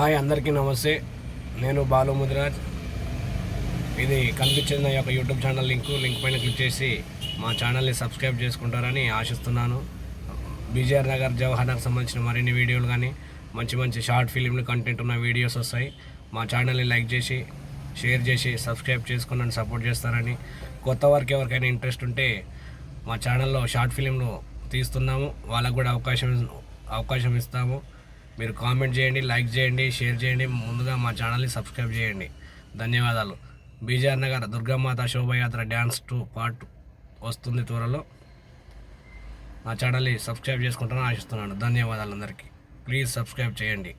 Hi అందరికీ నమస్తే. నేను బాలు ముదిరాజ్. ఇది కనిపించిన యొక్క యూట్యూబ్ ఛానల్ లింక్ లింక్ పైన క్లిక్ చేసి మా ఛానల్ని సబ్స్క్రైబ్ చేసుకుంటారని ఆశిస్తున్నాను. బీజేఆర్ నగర్ జవహర్ సంబంధించిన మరిన్ని వీడియోలు కానీ మంచి మంచి షార్ట్ ఫిలింలు కంటెంట్ ఉన్న వీడియోస్ వస్తాయి. మా ఛానల్ని లైక్ చేసి షేర్ చేసి సబ్స్క్రైబ్ చేసుకుని సపోర్ట్ చేస్తారని కొత్త వారికి ఎవరికైనా ఇంట్రెస్ట్ ఉంటే మా ఛానల్లో షార్ట్ ఫిలింలు తీస్తున్నాము. వాళ్ళకు కూడా అవకాశం అవకాశం ఇస్తాము. మీరు కామెంట్ చేయండి లైక్ చేయండి షేర్ చేయండి ముందుగా మా ఛానల్ని సబ్స్క్రైబ్ చేయండి. ధన్యవాదాలు. బీజార్ నగర్ దుర్గామాత శోభయాత్ర డ్యాన్స్ టూ పార్ట్ వస్తుంది త్వరలో. నా ఛానల్ని సబ్స్క్రైబ్ చేసుకుంటానని ఆశిస్తున్నాను. ధన్యవాదాలు అందరికీ. ప్లీజ్ సబ్స్క్రైబ్ చేయండి.